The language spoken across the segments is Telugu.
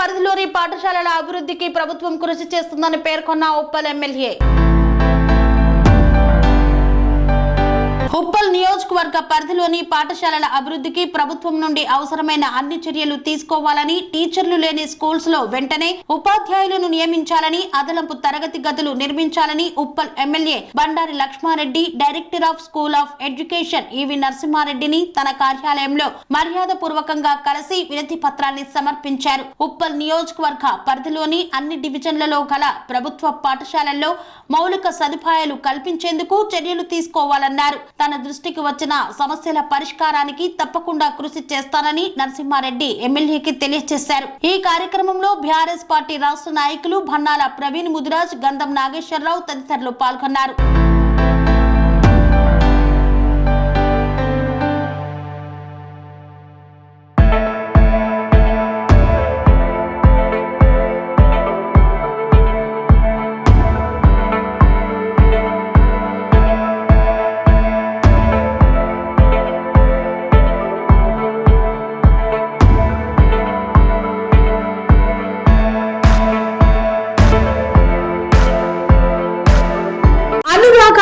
పరిధిలోని పాఠశాలల అభివృద్ధికి ప్రభుత్వం కృషి చేస్తుందని పేర్కొన్న ఉప్పల్ ఎమ్మెల్యే. ఉప్పల్ నియోజకవర్గ పరిధిలోని పాఠశాలల అభివృద్ధికి ప్రభుత్వం నుండి అవసరమైన అన్ని చర్యలు తీసుకోవాలని టీచర్లు లేని స్కూల్స్లో వెంటనే ఉపాధ్యాయులను నియమించాలని అదనపు తరగతి గదులు నిర్మించాలని Uppal MLA Bandari Laxma Reddy director of school of education EV నరసింహారెడ్డిని తన కార్యాలయంలో మర్యాద పూర్వకంగా కలిసి వినతి పత్రాన్ని సమర్పించారు. ఉప్పల్ నియోజకవర్గ పరిధిలోని అన్ని డివిజన్లలో గల ప్రభుత్వ పాఠశాలల్లో మౌలిక సదుపాయాలు కల్పించేందుకు చర్యలు తీసుకోవాలన్నారు. తన దృష్టికి వచ్చిన సమస్యల పరిష్కారానికి తప్పకుండా కృషి చేస్తానని నరసింహారెడ్డి ఎమ్మెల్యేకి తెలియజేశారు. ఈ కార్యక్రమంలో బీఆర్ఎస్ పార్టీ రాష్ట్ర నాయకులు భన్నాల ప్రవీణ్ ముదిరాజ్ గంధం నాగేశ్వరరావు తదితరులు పాల్గొన్నారు.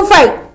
మరియు నైన్